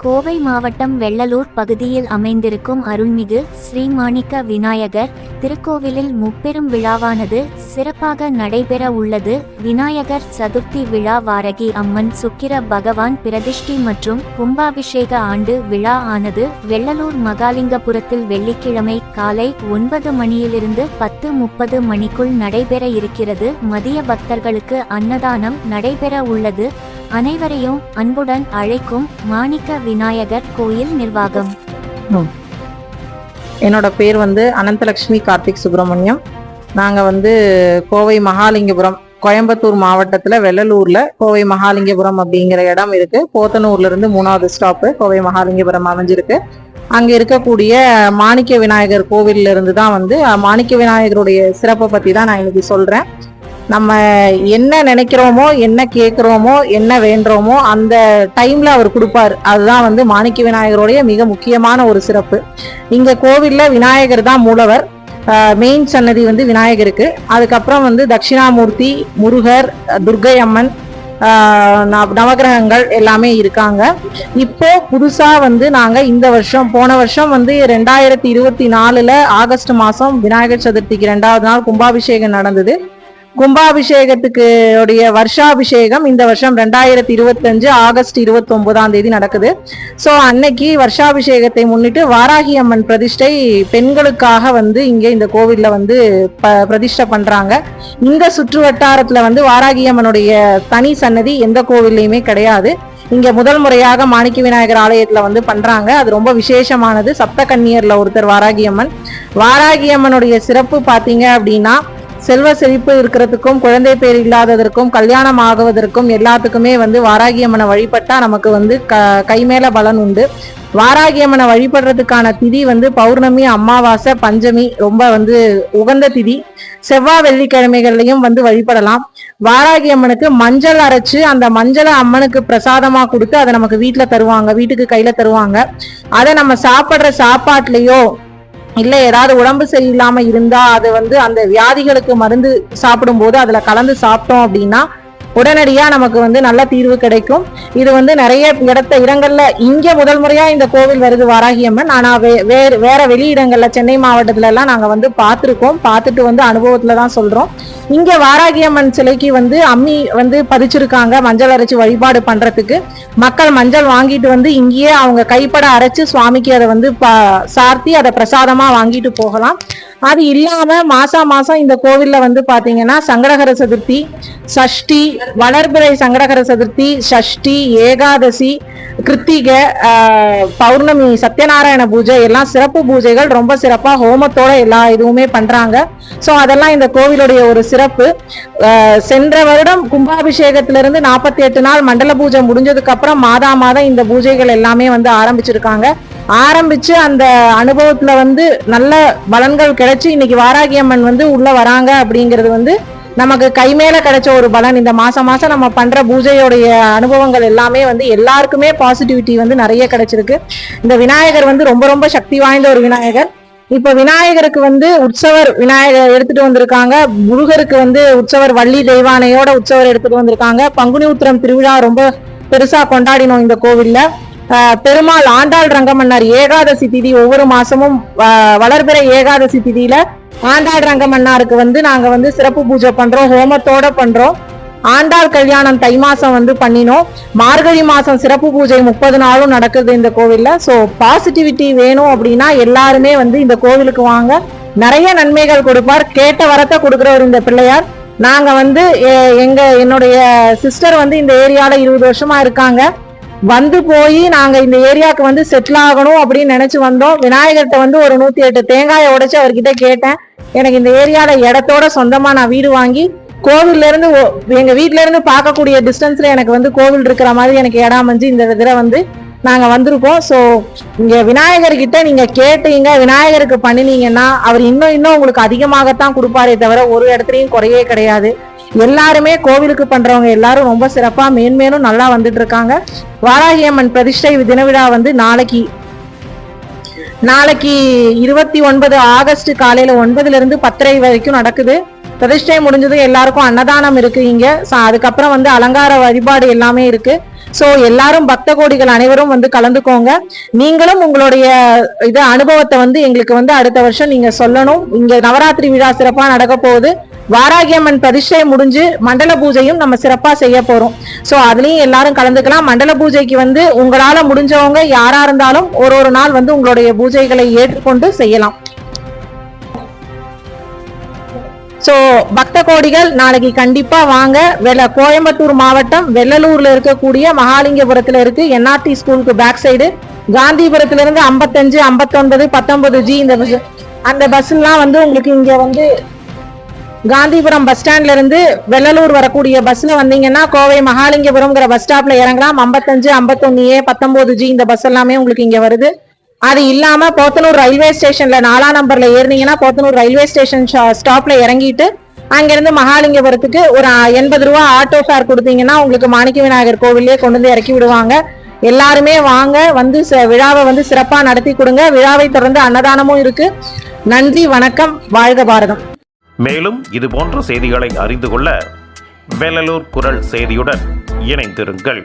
கோவை மாவட்டம் வெள்ளலூர் பகுதியில் அமைந்திருக்கும் அருள்மிகு ஸ்ரீமாணிக்க விநாயகர் திருக்கோவிலில் முப்பெரும் விழாவானது சிறப்பாக நடைபெற உள்ளது. விநாயகர் சதுர்த்தி விழா வாரகி அம்மன் சுக்கிர பகவான் பிரதிஷ்டி மற்றும் கும்பாபிஷேக ஆண்டு விழா ஆனது வெள்ளலூர் மகாலிங்கபுரத்தில் வெள்ளிக்கிழமை காலை ஒன்பது மணியிலிருந்து பத்து முப்பது மணிக்குள் நடைபெற இருக்கிறது. மதிய பக்தர்களுக்கு அன்னதானம் நடைபெற உள்ளது. அனைவரையும் அன்புடன் அழைக்கும் மாணிக்க விநாயகர் கோயில் நிர்வாகம். ம். என்னோட பேர் வந்து அனந்தலக்ஷ்மி கார்த்திக் சுப்பிரமணியம். நாங்கள் வந்து கோவை மகாலிங்கபுரம் கோயம்புத்தூர் மாவட்டத்தில் வெள்ளலூரில் கோவை மகாலிங்கபுரம் அப்படிங்கிற இடம் இருக்குது போத்தனூர்லேருந்து மூணாவது ஸ்டாப்பு கோவை மகாலிங்கபுரம் அமைஞ்சிருக்கு. அங்கே இருக்கக்கூடிய மாணிக்க விநாயகர் கோவில்ல இருந்து தான் வந்து மாணிக்க விநாயகருடைய சிறப்பை பற்றி தான் நான் இன்னைக்கு சொல்கிறேன் நம்ம என்ன நினைக்கிறோமோ என்ன கேட்குறோமோ என்ன வேண்டுறோமோ அந்த டைமில் அவர் கொடுப்பார். அதுதான் வந்து மாணிக்க விநாயகருடைய மிக முக்கியமான ஒரு சிறப்பு. இங்கே கோவிலில் விநாயகர் தான் மூலவர். மெயின் சன்னதி வந்து விநாயகருக்கு. அதுக்கப்புறம் வந்து தட்சிணாமூர்த்தி முருகர் துர்க்கை அம்மன் நவகிரகங்கள் நவக்கிரகங்கள் எல்லாமே இருக்காங்க. இப்போ புதுசாக வந்து நாங்கள் இந்த வருஷம் போன வருஷம் வந்து ரெண்டாயிரத்தி இருபத்தி நாலில் ஆகஸ்ட் மாதம் விநாயகர் சதுர்த்திக்கு ரெண்டாவது நாள் கும்பாபிஷேகம் நடந்தது. கும்பாபிஷேகத்துக்கு உடைய வருஷாபிஷேகம் இந்த வருஷம் ரெண்டாயிரத்தி இருபத்தஞ்சு ஆகஸ்ட் இருபத்தி ஒன்பதாம் தேதி நடக்குது. ஸோ அன்னைக்கு வருஷாபிஷேகத்தை முன்னிட்டு வாராகி அம்மன் பிரதிஷ்டை பெண்களுக்காக வந்து இங்கே இந்த கோவிலில் வந்து ப பிரதிஷ்டை பண்ணுறாங்க இந்த சுற்று வட்டாரத்தில் வந்து வாராகி அம்மனுடைய தனி சன்னதி எந்த கோவில்லையுமே கிடையாது. இங்க முதல் முறையாக மாணிக்க விநாயகர் ஆலயத்துல வந்து பண்றாங்க. அது ரொம்ப விசேஷமானது. சப்த கன்னியர்ல ஒருத்தர் வாராகி அம்மன். வாராகி அம்மனுடைய சிறப்பு பாத்தீங்க அப்படின்னா செல்வ செழிப்பு இருக்கிறதுக்கும் குழந்தை பேர் இல்லாததற்கும் கல்யாணம் ஆகுவதற்கும் எல்லாத்துக்குமே வந்து வாராகி அம்மனை வழிபட்டா நமக்கு வந்து க கைமேல பலன் உண்டு. வாராகி அம்மனை வழிபடுறதுக்கான திதி வந்து பௌர்ணமி அமாவாசை பஞ்சமி ரொம்ப வந்து உகந்த திதி. செவ்வாய் வெள்ளிக்கிழமைகள்லையும் வந்து வழிபடலாம். வாராகி அம்மனுக்கு மஞ்சள் அரைச்சு அந்த மஞ்சளை அம்மனுக்கு பிரசாதமா கொடுத்து அதை நமக்கு வீட்டுல தருவாங்க வீட்டுக்கு கையில தருவாங்க. அதை நம்ம சாப்பிடுற சாப்பாட்டுலயோ இல்லை ஏதாவது உடம்பு சரியில்லாமல் இருந்தா அது வந்து அந்த வியாதிகளுக்கு மருந்து சாப்பிடும்போது அதுல கலந்து சாப்பிட்டோம் அப்படின்னா உடனடியாக நமக்கு வந்து நல்ல தீர்வு கிடைக்கும். இது வந்து நிறைய இடத்த இடங்களில் இங்கே முதல் முறையாக இந்த கோவில் வருது வாராகி அம்மன். வே- வேறு வேறு வெளி சென்னை மாவட்டத்திலலாம் நாங்கள் வந்து பார்த்துருக்கோம். பார்த்துட்டு வந்து அனுபவத்தில் தான் சொல்கிறோம் இங்கே வாராகி அம்மன் சிலைக்கு வந்து அம்மி வந்து பதிச்சிருக்காங்க மஞ்சள் அரைச்சி வழிபாடு பண்ணுறதுக்கு மக்கள் மஞ்சள் வாங்கிட்டு வந்து இங்கேயே அவங்க கைப்பட அரைச்சு சுவாமிக்கு அதை வந்து ப- சார்த்தி அதை பிரசாதமாக வாங்கிட்டு போகலாம். அது இல்லாம மாசா மாசம் இந்த கோவில்ல வந்து பாத்தீங்கன்னா சங்கடகர சதுர்த்தி சஷ்டி வளர்பிறை சங்கடகர சதுர்த்தி சஷ்டி ஏகாதசி கிருத்திகை பௌர்ணமி சத்யநாராயண பூஜை எல்லாம் சிறப்பு பூஜைகள். ரொம்ப சிறப்பா ஹோமத்தோட எல்லா இதுவுமே பண்றாங்க. சோ அதெல்லாம் இந்த கோவிலுடைய ஒரு சிறப்பு. சென்ற வருடம் கும்பாபிஷேகத்திலிருந்து நாற்பத்தி எட்டு நாள் மண்டல பூஜை முடிஞ்சதுக்கு அப்புறம் மாதா மாதம் இந்த பூஜைகள் எல்லாமே வந்து ஆரம்பிச்சிருக்காங்க. ஆரம்பிச்சு அந்த அனுபவத்துல வந்து நல்ல பலன்கள் கிடைச்சு இன்னைக்கு வாராகி அம்மன் வந்து உள்ள வராங்க அப்படிங்கிறது வந்து நமக்கு கைமேல கிடைச்ச ஒரு பலன். இந்த மாசம் மாசம் நம்ம பண்ற பூஜையோடைய அனுபவங்கள் எல்லாமே வந்து எல்லாருக்குமே பாசிட்டிவிட்டி வந்து நிறைய கிடைச்சிருக்கு. இந்த விநாயகர் வந்து ரொம்ப ரொம்ப சக்தி வாய்ந்த ஒரு விநாயகர். இப்ப விநாயகருக்கு வந்து உற்சவர் விநாயகர் எடுத்துட்டு வந்திருக்காங்க. முருகருக்கு வந்து உற்சவர் வள்ளி தெய்வானையோட உற்சவர் எடுத்துட்டு வந்திருக்காங்க. பங்குனி உத்திரம் திருவிழா ரொம்ப பெருசா கொண்டாடினோம் இந்த கோவில்ல. பெருமாள் ஆண்டாள் ரங்கமன்னார் ஏகாதசி திதி ஒவ்வொரு மாசமும் வளர்பிற ஏகாதசி திதியில ஆண்டாள் ரங்கமன்னாருக்கு வந்து நாங்க வந்து சிறப்பு பூஜை பண்றோம் ஹோமத்தோட பண்றோம். ஆண்டாள் கல்யாணம் தை மாசம் வந்து பண்ணினோம். மார்கழி மாசம் சிறப்பு பூஜை முப்பது நாளும் நடக்குது இந்த கோவில்ல. சோ பாசிட்டிவிட்டி வேணும் அப்படின்னா எல்லாருமே வந்து இந்த கோவிலுக்கு வாங்க. நிறைய நன்மைகள் கொடுப்பார். கேட்ட வரத்தை கொடுக்குறவர் இந்த பிள்ளையார். நாங்க வந்து எ- எங்க என்னுடைய சிஸ்டர் வந்து இந்த ஏரியால இருபது வருஷமா இருக்காங்க. வந்து போய் நாங்க இந்த ஏரியாவுக்கு வந்து செட்டில் ஆகணும் அப்படின்னு நினைச்சு வந்தோம். விநாயகர்கிட்ட வந்து ஒரு நூத்தி எட்டு தேங்காயை உடைச்சு அவர்கிட்ட கேட்டேன். எனக்கு இந்த ஏரியால இடத்தோட சொந்தமா நான் வீடு வாங்கி கோவில்ல இருந்து ஒ- எங்க வீட்ல இருந்து பார்க்கக்கூடிய டிஸ்டன்ஸ்ல எனக்கு வந்து கோவில் இருக்கிற மாதிரி எனக்கு இடம் அமைஞ்சு இந்த இதில் வந்து நாங்க வந்திருக்கோம். ஸோ இங்க விநாயகர்கிட்ட நீங்க கேட்டீங்க விநாயகருக்கு பண்ணினீங்கன்னா அவர் இன்னும் இன்னும் உங்களுக்கு அதிகமாகத்தான் கொடுப்பாரே தவிர ஒரு இடத்துலையும் குறையே கிடையாது. எல்லாருமே கோவிலுக்கு பண்றவங்க எல்லாரும் ரொம்ப சிறப்பா மேன்மேலும் நல்லா வந்துட்டு இருக்காங்க வாராகி அம்மன் பிரதிஷ்டை தினவிழா வந்து நாளைக்கு நாளைக்கு இருபத்தி ஒன்பது ஆகஸ்ட் காலையில ஒன்பதுல இருந்து பத்தரை வரைக்கும் நடக்குது. பிரதிஷ்டை முடிஞ்சது எல்லாருக்கும் அன்னதானம் இருக்கு இங்க. அதுக்கப்புறம் வந்து அலங்கார வழிபாடு எல்லாமே இருக்கு. சோ எல்லாரும் பக்த கோடிகள் அனைவரும் வந்து கலந்துக்கோங்க. நீங்களும் உங்களுடைய இது அனுபவத்தை வந்து எங்களுக்கு வந்து அடுத்த வருஷம் நீங்க சொல்லணும். இங்க நவராத்திரி விழா சிறப்பா நடக்க போகுது. வாராகியம்மன் பரிசை முடிஞ்சு மண்டல பூஜையும் நம்ம சிறப்பா செய்ய போறோம். சோ அதுலயும் எல்லாரும் கலந்துக்கலாம். மண்டல பூஜைக்கு வந்து உங்களால முடிஞ்சவங்க யாரா இருந்தாலும் ஒரு ஒரு நாள் வந்து உங்களுடைய பூஜைகளை ஏற்றுக்கொண்டு செய்யலாம். சோ பக்த கோடிகள் நாளைக்கு கண்டிப்பா வாங்க. வெள்ள கோயம்புத்தூர் மாவட்டம் வெள்ளலூர்ல இருக்கக்கூடிய மகாலிங்கபுரத்துல இருக்கு என்ஆர்டி ஸ்கூலுக்கு பேக் சைடு காந்திபுரத்துல இருந்து ஐம்பத்தஞ்சு ஐம்பத்தொன்பது பத்தொன்பது ஜி இந்த பஸ் அந்த பஸ் எல்லாம் வந்து உங்களுக்கு இங்க வந்து காந்திபுரம் பஸ் ஸ்டாண்ட்ல இருந்து வெள்ளலூர் வரக்கூடிய பஸ்ல வந்தீங்கன்னா கோவை மகாலிங்கபுரம்ங்கிற பஸ் ஸ்டாப்ல இறங்கலாம். ஐம்பத்தஞ்சு ஐம்பத்தொன்னு ஏ பத்தொன்பது ஜி இந்த பஸ் எல்லாமே உங்களுக்கு இங்க வருது. அது இல்லாம போத்தனூர் ரயில்வே ஸ்டேஷன்ல நாலாம் நம்பர்ல ஏறினீங்கன்னா போத்தனூர் ரயில்வே ஸ்டேஷன் ஸ்டாப்ல இறங்கிட்டு அங்கிருந்து மகாலிங்கபுரத்துக்கு ஒரு எண்பது ரூபா ஆட்டோ ஃபேர் கொடுத்தீங்கன்னா உங்களுக்கு மாணிக்க விநாயகர் கோவிலே கொண்டு வந்து இறக்கி விடுவாங்க. எல்லாருமே வாங்க வந்து ச- விழாவை வந்து சிறப்பா நடத்தி கொடுங்க. விழாவை தொடர்ந்து அன்னதானமும் இருக்கு. நன்றி வணக்கம் வாழ்க பாரதம். மேலும் இது போன்ற செய்திகளை அறிந்து கொள்ள வேலலூர் குரல் செய்தியுடன் இணைந்திருங்கள்.